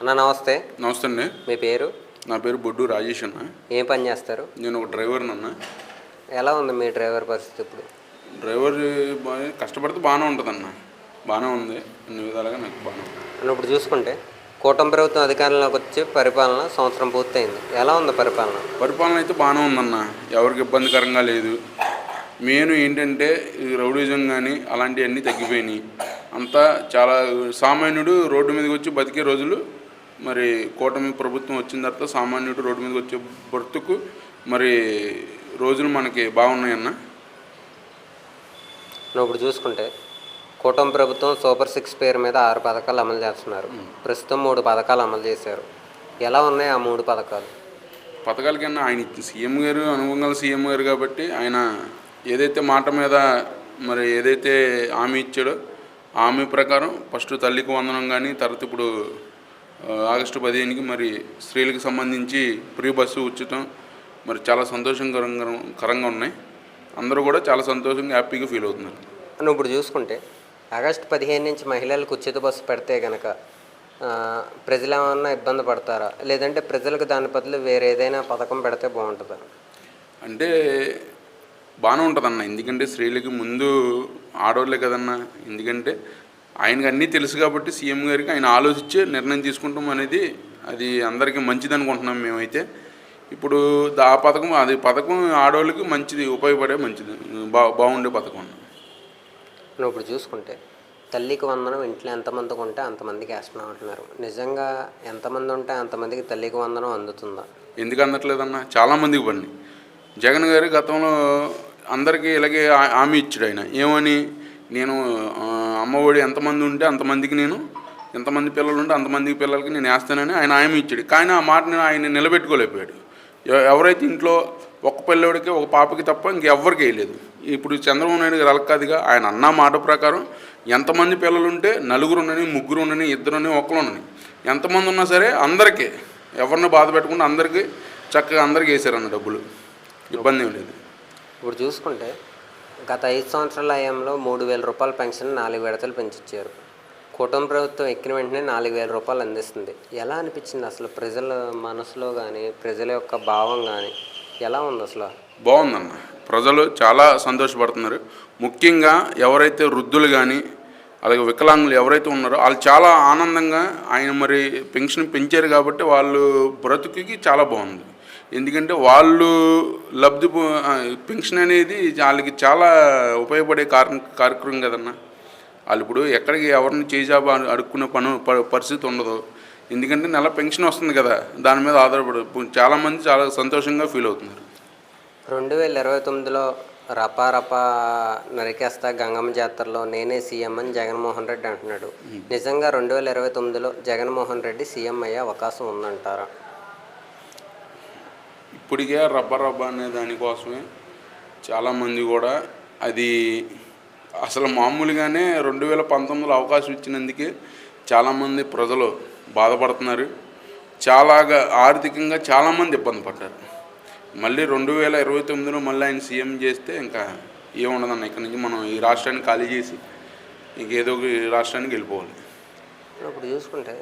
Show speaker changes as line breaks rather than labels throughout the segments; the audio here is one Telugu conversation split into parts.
అన్న నమస్తే.
నమస్తే అండి.
మీ పేరు?
నా పేరు బొడ్డు రాజేష్ అన్న.
ఏం పని చేస్తారు?
నేను ఒక డ్రైవర్ని అన్న.
ఎలా ఉంది మీ డ్రైవర్ పరిస్థితి ఇప్పుడు?
డ్రైవర్ బాగా కష్టపడితే బాగానే ఉంటుంది అన్న. బాగానే ఉంది. అన్ని విధాలుగా నాకు బాగానే ఉంది.
ఇప్పుడు చూసుకుంటే కూటమి ప్రభుత్వం అధికారంలోకి వచ్చి పరిపాలన సంవత్సరం పూర్తయింది. ఎలా ఉంది పరిపాలన?
పరిపాలన అయితే బాగానే ఉందన్న ఎవరికి ఇబ్బందికరంగా లేదు. మెయిన్ ఏంటంటే రౌడీజం కానీ అలాంటివన్నీ తగ్గిపోయినాయి. అంతా చాలా సామాన్యుడు రోడ్డు మీదకి వచ్చి బతికే రోజులు మరి కూటమి ప్రభుత్వం వచ్చిన తర్వాత సామాన్యుడు రోడ్డు మీదకి వచ్చే బ్రతుకు మరి రోజులు మనకి బాగున్నాయన్న?
నువ్వు ఇప్పుడు చూసుకుంటే కూటమి ప్రభుత్వం సూపర్ సిక్స్ పేరు మీద ఆరు పథకాలు అమలు చేస్తున్నారు. ప్రస్తుతం మూడు పథకాలు అమలు చేశారు. ఎలా ఉన్నాయి ఆ మూడు పథకాలు?
పథకాల కన్నా ఆయన సీఎం గారు అనుభవంగా సీఎం గారు కాబట్టి ఆయన ఏదైతే మాట మీద మరి ఏదైతే హామీ ఇచ్చాడో హామీ ప్రకారం ఫస్ట్ తల్లికి వందనం కానీ తర్వాత ఇప్పుడు ఆగస్టు పదిహేనుకి మరి స్త్రీలకు సంబంధించి ఫ్రీ బస్సు ఉచితం. మరి చాలా సంతోషకరంగా కరంగా ఉన్నాయి. అందరూ కూడా చాలా సంతోషంగా హ్యాపీగా ఫీల్ అవుతున్నారు.
నువ్వు ఇప్పుడు చూసుకుంటే ఆగస్టు పదిహేను నుంచి మహిళలకు ఉచిత బస్సు పెడితే కనుక ప్రజలు ఏమన్నా ఇబ్బంది పడతారా? లేదంటే ప్రజలకు దాని బదులు వేరే ఏదైనా పథకం పెడితే బాగుంటుందా?
అంటే బాగానే ఉంటుందన్న. ఎందుకంటే స్త్రీలకి ముందు ఆడవాళ్ళే కదన్న. ఎందుకంటే ఆయనకి అన్నీ తెలుసు కాబట్టి సీఎం గారికి ఆయన ఆలోచించే నిర్ణయం తీసుకుంటాం అనేది అది అందరికీ మంచిది అనుకుంటున్నాం మేమైతే. ఇప్పుడు ఆ పథకం అది పథకం ఆడవాళ్ళకి మంచిది ఉపయోగపడే మంచిది బా బాగుండే పథకం.
నువ్వు ఇప్పుడు చూసుకుంటే తల్లికి వందనం ఇంట్లో ఎంతమందికి ఉంటే అంతమందికి వేస్తున్నాం అంటున్నారు. నిజంగా ఎంతమంది ఉంటే అంతమందికి తల్లికి వందనం అందుతుందా?
ఎందుకు అందట్లేదన్న? చాలామందికి పని జగన్ గారు గతంలో అందరికీ ఇలాగే హామీ ఇచ్చాడు ఆయన. ఏమని? నేను అమ్మఒడి ఎంతమంది ఉంటే అంతమందికి నేను ఎంతమంది పిల్లలు ఉంటే అంతమందికి పిల్లలకి నేను వేస్తానని ఆయన హామీ ఇచ్చాడు. కానీ ఆ మాటని ఆయన నిలబెట్టుకోలేకపోయాడు. ఎవరైతే ఇంట్లో ఒక పిల్లడికి ఒక పాపకి తప్ప ఇంకెవ్వరికి వేయలేదు. ఇప్పుడు చంద్రబాబు నాయుడు గారు అలా ఆయన అన్న మాట ప్రకారం ఎంతమంది పిల్లలు ఉంటే నలుగురు ఉండని ముగ్గురు ఉండని ఇద్దరుని ఒకరు ఉండని ఎంతమంది ఉన్నా సరే అందరికీ ఎవరిని బాధ పెట్టకుండా అందరికీ చక్కగా అందరికీ వేసారన్న డబ్బులు. ఇబ్బంది ఏం లేదు.
ఇప్పుడు చూసుకుంటే గత ఐదు సంవత్సరాల హయాంలో మూడు వేల రూపాయల పెన్షన్ నాలుగు విడతలు పెంచిచ్చారు. కుటుంబ ప్రభుత్వం ఎక్కిన వెంటనే నాలుగు వేల రూపాయలు అందిస్తుంది. ఎలా అనిపించింది అసలు ప్రజల మనసులో కానీ ప్రజల యొక్క భావం కానీ ఎలా ఉంది అసలు?
బాగుందన్న. ప్రజలు చాలా సంతోషపడుతున్నారు. ముఖ్యంగా ఎవరైతే వృద్ధులు కానీ అలాగే వికలాంగులు ఎవరైతే ఉన్నారో వాళ్ళు చాలా ఆనందంగా ఆయన మరి పెన్షన్ పెంచారు కాబట్టి వాళ్ళు బ్రతుకుకి చాలా బాగుంది. ఎందుకంటే వాళ్ళు లబ్ధి పెన్షన్ అనేది వాళ్ళకి చాలా ఉపయోగపడే కార్ కార్యక్రమం కదన్నా. వాళ్ళు ఇప్పుడు ఎక్కడికి ఎవరిని చేజాబా అడుక్కునే పను పరిస్థితి ఉండదు. ఎందుకంటే నెల పెన్షన్ వస్తుంది కదా దాని మీద ఆధారపడి చాలామంది చాలా సంతోషంగా ఫీల్ అవుతున్నారు.
రెండు వేల ఇరవై తొమ్మిదిలో రపా రపా నరికేస్తా గంగమ్మ జాతరలో నేనే సీఎం అని జగన్మోహన్ రెడ్డి అంటున్నాడు. నిజంగా రెండు వేల ఇరవై తొమ్మిదిలో జగన్మోహన్ రెడ్డి సీఎం అయ్యే అవకాశం ఉందంటారా?
ఇప్పటికే రబ్బ రబ్బ అనే దానికోసమే చాలామంది కూడా అది అసలు మామూలుగానే రెండు వేల పంతొమ్మిదిలో అవకాశం ఇచ్చినందుకే చాలామంది ప్రజలు బాధపడుతున్నారు. చాలాగా ఆర్థికంగా చాలామంది ఇబ్బంది పడ్డారు. మళ్ళీ రెండు వేల ఇరవై తొమ్మిదిలో మళ్ళీ ఆయన సీఎం చేస్తే ఇంకా ఏముండదన్న ఇక్కడ నుంచి మనం ఈ రాష్ట్రాన్ని ఖాళీ చేసి ఇంకేదో ఒక రాష్ట్రానికి వెళ్ళిపోవాలి.
ఇప్పుడు చూసుకుంటే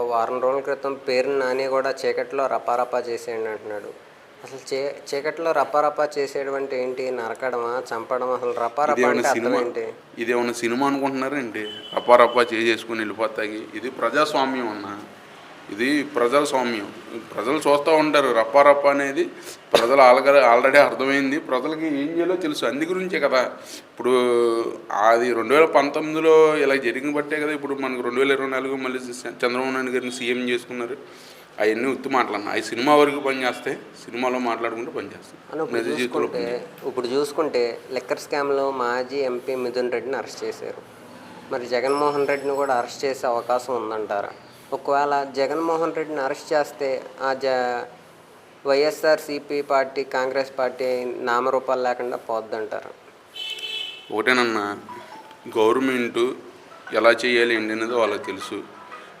వారం రోజుల క్రితం పేరు నాని కూడా చీకట్లో రపారపా చేసేయండి అంటున్నాడు. అసలు చే చీకట్లో రపారపా చేసేయడం అంటే ఏంటి? నరకడమా? చంపడం అసలు రపారపా అంటే అర్థం
సినిమా?
ఏంటి?
ఇదేమన్నా సినిమా అనుకుంటున్నారండి రప్పా చేసుకుని వెళ్ళిపోతాయి. ఇది ప్రజాస్వామ్యం అన్న. ఇది ప్రజాస్వామ్యం. ప్రజలు చూస్తూ ఉంటారు రప్పా రప్పా అనేది ప్రజలు ఆల్రెడీ ఆల్రెడీ అర్థమైంది. ప్రజలకి ఏం చేయాలో తెలుసు. అందు గురించే కదా. ఇప్పుడు అది రెండు వేల పంతొమ్మిదిలో ఇలా జరిగిన బట్టే కదా ఇప్పుడు మనకు రెండు వేల ఇరవై నాలుగు మళ్ళీ చంద్రబాబు నాయుడు గారిని సీఎం చేసుకున్నారు. అవన్నీ ఉత్తి మాటలన్న. అవి సినిమా వరకు పనిచేస్తాయి సినిమాలో మాట్లాడుకుంటే పనిచేస్తాయి
ఇప్పుడు చూసుకుంటే లిక్కర్ స్కామ్లో మాజీ ఎంపీ మిథున్ రెడ్డిని అరెస్ట్ చేశారు. మరి జగన్మోహన్ రెడ్డిని కూడా అరెస్ట్ చేసే అవకాశం ఉందంటారా? ఒకవేళ జగన్మోహన్ రెడ్డిని అరెస్ట్ చేస్తే ఆ జ వైఎస్ఆర్సీపీ పార్టీ కాంగ్రెస్ పార్టీ నామరూపాలు లేకుండా పోద్దంటారు.
ఒకటేనన్నా గవర్నమెంట్ ఎలా చేయాలి ఏంటి అనేది వాళ్ళకి తెలుసు.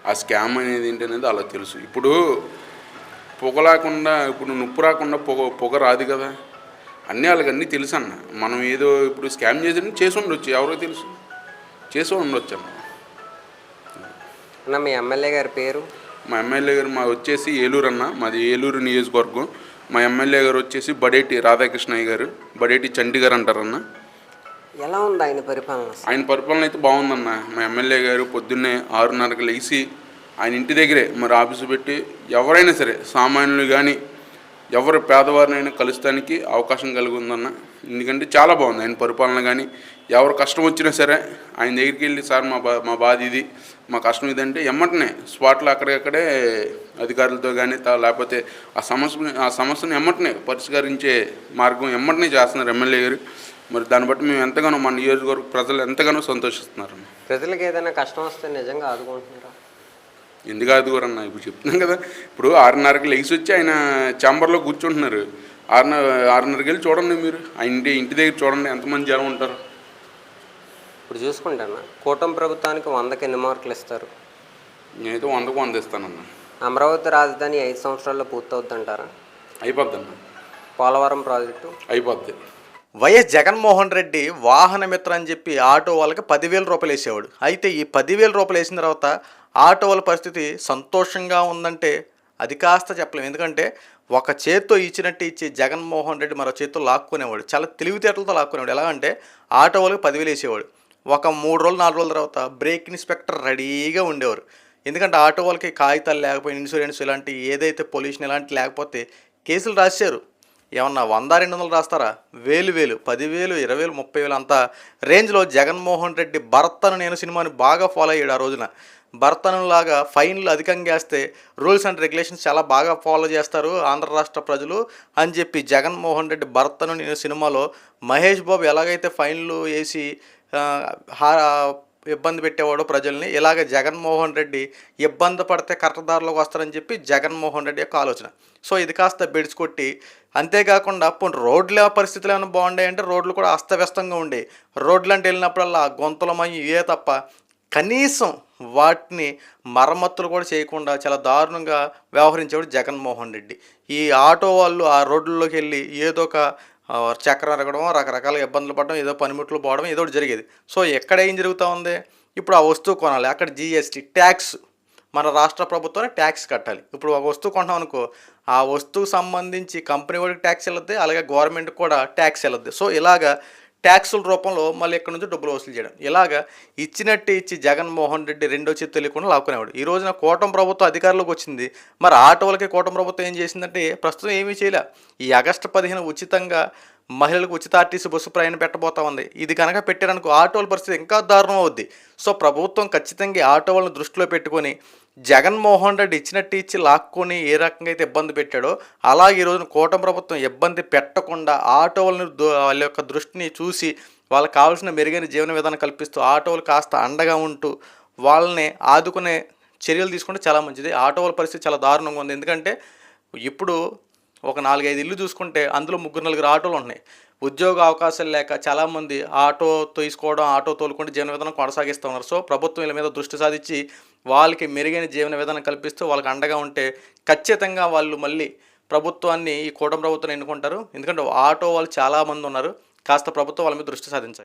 ఆ స్కామ్ అనేది ఏంటి అనేది వాళ్ళకి తెలుసు. ఇప్పుడు పొగ లేకుండా ఇప్పుడు నొప్పు రాకుండా పొగ పొగ రాదు కదా. అన్నీ వాళ్ళకి అన్నీ తెలుసు అన్న మనం ఏదో ఇప్పుడు స్కామ్ చేసి చేసి ఉండొచ్చు. ఎవరో తెలుసు. చేసి ఉండొచ్చు అన్న.
అన్న మీ ఎమ్మెల్యే గారి పేరు?
మా ఎమ్మెల్యే గారు మా వచ్చేసి ఏలూరు అన్న. మాది ఏలూరు నియోజకవర్గం. మా ఎమ్మెల్యే గారు వచ్చేసి బడేటి రాధాకృష్ణయ్య గారు బడేటి చంటి గారు అంటారన్న.
ఎలా ఉంది ఆయన పరిపాలన?
ఆయన పరిపాలన అయితే బాగుందన్న. మా ఎమ్మెల్యే గారు పొద్దున్నే ఆరున్నరకు లేచి ఆయన ఇంటి దగ్గరే మరి ఆఫీసు పెట్టి ఎవరైనా సరే సామాన్యులు కానీ ఎవరు పేదవారినైనా కలుస్తానికి అవకాశం కలిగి ఉందన్న ఎందుకంటే చాలా బాగుంది. ఆయన పరిపాలన కానీ ఎవరు కష్టం వచ్చినా సరే ఆయన దగ్గరికి వెళ్ళి సార్ మా బా మా బాధ ఇది మా కష్టం ఇది అంటే ఎమ్మటనే స్పాట్లో అక్కడికక్కడే అధికారులతో కానీ లేకపోతే ఆ సమస్య ఆ సమస్యను ఎమ్మటనే పరిష్కరించే మార్గం ఎమ్మటనే చేస్తున్నారు ఎమ్మెల్యే గారు. మరి దాన్ని బట్టి మేము ఎంతగానో మా నియోజకవర్గ ప్రజలు ఎంతగానో సంతోషిస్తున్నారు
ప్రజలకు ఏదైనా కష్టం వస్తే నిజంగా ఆదుకుంటున్నారా?
ఎందుకు ఆదుకోరన్న? ఇప్పుడు చెప్తున్నాం కదా. ఇప్పుడు ఆరున్నరకి లెగిసి వచ్చి ఆయన చాంబర్లో కూర్చుంటున్నారు. ఆరున్నర ఆరున్నరకి వెళ్ళి చూడండి మీరు. ఆ ఇంటి ఇంటి దగ్గర చూడండి ఎంతమంది జనం ఉంటారు.
ఇప్పుడు చూసుకుంటాను కూటమి ప్రభుత్వానికి వందకి ఎన్ని మార్కులు ఇస్తారు?
నేనైతే వందకు వంద ఇస్తానన్న.
అమరావతి రాజధాని ఐదు సంవత్సరాల్లో పూర్తవుద్దంటారా
అయిపోద్దన్న
పోలవరం ప్రాజెక్టు?
అయిపోద్ది.
వైఎస్ జగన్మోహన్ రెడ్డి వాహన మిత్ర అని చెప్పి ఆటో వాళ్ళకి పదివేల రూపాయలు వేసేవాడు. అయితే ఈ పదివేల రూపాయలు వేసిన తర్వాత ఆటో వాళ్ళ పరిస్థితి సంతోషంగా ఉందంటే అది కాస్త చెప్పలేము ఎందుకంటే ఒక చేత్తో ఇచ్చినట్టు ఇచ్చి జగన్మోహన్ రెడ్డి మరో చేత్తో లాక్కునేవాడు. చాలా తెలివితేటలతో లాక్కునేవాడు. ఎలా అంటే ఆటో వాళ్ళకి పదివేలు వేసేవాడు. ఒక మూడు రోజులు నాలుగు రోజుల తర్వాత బ్రేక్ ఇన్స్పెక్టర్ రెడీగా ఉండేవారు. ఎందుకంటే ఆటో వాళ్ళకి కాగితాలు లేకపోయినా ఇన్సూరెన్స్ ఇలాంటి ఏదైతే పొల్యూషన్ ఇలాంటి లేకపోతే కేసులు రాశారు. ఏమన్నా వంద రెండు వందలు రాస్తారా? వేలు వేలు పదివేలు ఇరవై వేలు ముప్పై వేలు అంత రేంజ్లో జగన్మోహన్ రెడ్డి భర్తను నేను సినిమాని బాగా ఫాలో అయ్యాడు ఆ రోజున. భర్తను లాగా ఫైన్లు అధికంగా వేస్తే రూల్స్ అండ్ రెగ్యులేషన్స్ చాలా బాగా ఫాలో చేస్తారు ఆంధ్ర రాష్ట్ర ప్రజలు అని చెప్పి జగన్మోహన్ రెడ్డి భర్తను నేను సినిమాలో మహేష్ బాబు ఎలాగైతే ఫైన్లు వేసి ఇబ్బంది పెట్టేవాడు ప్రజల్ని. ఇలాగ జగన్మోహన్ రెడ్డి ఇబ్బంది పడితే కట్టదారులకు వస్తారని చెప్పి జగన్మోహన్ రెడ్డి యొక్క ఆలోచన. సో ఇది కాస్త బిడిచి కొట్టి అంతేకాకుండా పోనీ రోడ్ల పరిస్థితులు ఏమైనా బాగుండాయంటే రోడ్లు కూడా అస్తవ్యస్తంగా ఉండే. రోడ్లు అంటే వెళ్ళినప్పుడల్లా గొంతులమయ్యి ఇవే తప్ప కనీసం వాటిని మరమ్మతులు కూడా చేయకుండా చాలా దారుణంగా వ్యవహరించేవాడు జగన్మోహన్ రెడ్డి. ఈ ఆటో వాళ్ళు ఆ రోడ్లలోకి వెళ్ళి ఏదో ఒక చక్రం ఎరగడం రకరకాల ఇబ్బందులు పడడం ఏదో పనిముట్లు పోవడం ఏదో ఒకటి జరిగేది. సో ఎక్కడ ఏం జరుగుతూ ఉంది? ఇప్పుడు ఆ వస్తువు కొనాలి. అక్కడ జిఎస్టీ ట్యాక్స్. మన రాష్ట్ర ప్రభుత్వం ట్యాక్స్ కట్టాలి. ఇప్పుడు ఒక వస్తువు కొంటాం అనుకో ఆ వస్తువుకు సంబంధించి కంపెనీ వాడికి ట్యాక్స్ వెళ్ళద్ది అలాగే గవర్నమెంట్ కూడా ట్యాక్స్ వెళ్ళద్ది. సో ఇలాగా ట్యాక్సుల రూపంలో మళ్ళీ ఎక్కడి నుంచి డబ్బులు వసూలు చేయడం. ఇలాగా ఇచ్చినట్టు ఇచ్చి జగన్మోహన్ రెడ్డి రెండో చేతి తెలియకుండా లాక్కునేవాడు. ఈ రోజున కూటమి ప్రభుత్వం అధికారంలోకి వచ్చింది. మరి ఆటోలకి కూటమి ప్రభుత్వం ఏం చేసిందంటే ప్రస్తుతం ఏమీ చేయలే. ఈ ఆగస్టు పదిహేను ఉచితంగా మహిళలకు ఉచిత ఆర్టీసీ బస్సు ప్రయాణం పెట్టబోతా ఉంది. ఇది కనుక పెట్టారనుకో ఆటోల పరిస్థితి ఇంకా దారుణం అవుద్ది. సో ప్రభుత్వం ఖచ్చితంగా ఆటోలను ఆటో వాళ్ళని దృష్టిలో పెట్టుకొని జగన్మోహన్ రెడ్డి ఇచ్చినట్టు ఇచ్చి లాక్కొని ఏ రకంగా అయితే ఇబ్బంది పెట్టాడో అలాగే ఈరోజు కూటమి ప్రభుత్వం ఇబ్బంది పెట్టకుండా ఆటోలని వాళ్ళ యొక్క దృష్టిని చూసి వాళ్ళకి కావాల్సిన మెరుగైన జీవన విధానం కల్పిస్తూ ఆటోలు కాస్త అండగా ఉంటూ వాళ్ళని ఆదుకునే చర్యలు తీసుకుంటే చాలా మంచిది. ఆటో వాళ్ళ పరిస్థితి చాలా దారుణంగా ఉంది. ఎందుకంటే ఇప్పుడు ఒక నాలుగైదు ఇల్లు చూసుకుంటే అందులో ముగ్గురు నలుగురు ఆటోలు ఉన్నాయి. ఉద్యోగ అవకాశాలు లేక చాలామంది ఆటో తీసుకోవడం ఆటో తోలుకుంటే జీవన విధానం కొనసాగిస్తూ ఉన్నారు. సో ప్రభుత్వం వీళ్ళ మీద దృష్టి సాధించి వాళ్ళకి మెరుగైన జీవన విధానం కల్పిస్తూ వాళ్ళకి అండగా ఉంటే ఖచ్చితంగా వాళ్ళు మళ్ళీ ప్రభుత్వాన్ని ఈ కూటమి ప్రభుత్వం ఎన్నుకుంటారు. ఎందుకంటే ఆటో వాళ్ళు చాలామంది ఉన్నారు. కాస్త ప్రభుత్వం వాళ్ళ మీద దృష్టి సాధించాలి.